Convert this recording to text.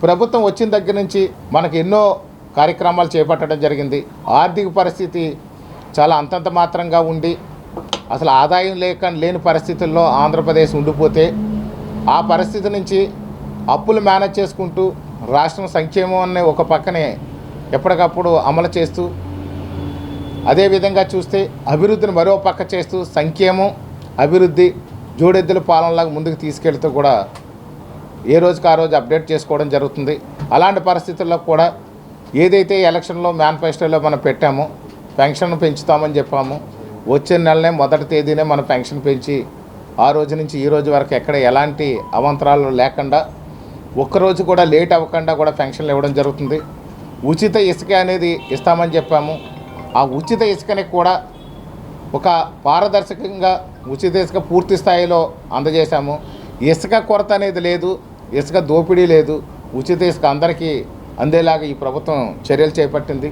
ప్రభుత్వం వచ్చిన దగ్గర నుంచి మనకు ఎన్నో కార్యక్రమాలు చేపట్టడం జరిగింది. ఆర్థిక పరిస్థితి చాలా అంతంత మాత్రంగా ఉండి అసలు ఆదాయం లేక లేని పరిస్థితుల్లో ఆంధ్రప్రదేశ్ ఉండిపోతే ఆ పరిస్థితి నుంచి అప్పులు మేనేజ్ చేసుకుంటూ రాష్ట్రం సంక్షేమం అనే ఒక పక్కనే ఎప్పటికప్పుడు అమలు చేస్తూ అదేవిధంగా చూస్తే అభివృద్ధిని మరో పక్క చేస్తూ సంక్షేమం అభివృద్ధి జోడెద్దుల పాలనలాగా ముందుకు తీసుకెళ్తూ కూడా ఏ రోజుకి ఆ రోజు అప్డేట్ చేసుకోవడం జరుగుతుంది. అలాంటి పరిస్థితుల్లో కూడా ఏదైతే ఎలక్షన్లో మేనిఫెస్టోలో మనం పెట్టామో పెన్షన్ పెంచుతామని చెప్పాము వచ్చే నెలనే మొదటి తేదీనే మనం పెన్షన్ పెంచి ఆ రోజు నుంచి ఈ రోజు వరకు ఎక్కడ ఎలాంటి అవంతరాలు లేకుండా ఒక్కరోజు కూడా లేట్ అవ్వకుండా కూడా పెన్షన్లు ఇవ్వడం జరుగుతుంది. ఉచిత ఇసుక అనేది ఇస్తామని చెప్పాము. ఆ ఉచిత ఇసుకని కూడా ఒక పారదర్శకంగా ఉచిత ఇసుక పూర్తి స్థాయిలో అందజేశాము. ఇసుక కొరత అనేది లేదు. ఇసుక దోపిడీ లేదు ఉచిత ఇసుక అందరికీ అందేలాగా ఈ ప్రభుత్వం చర్యలు చేపట్టింది.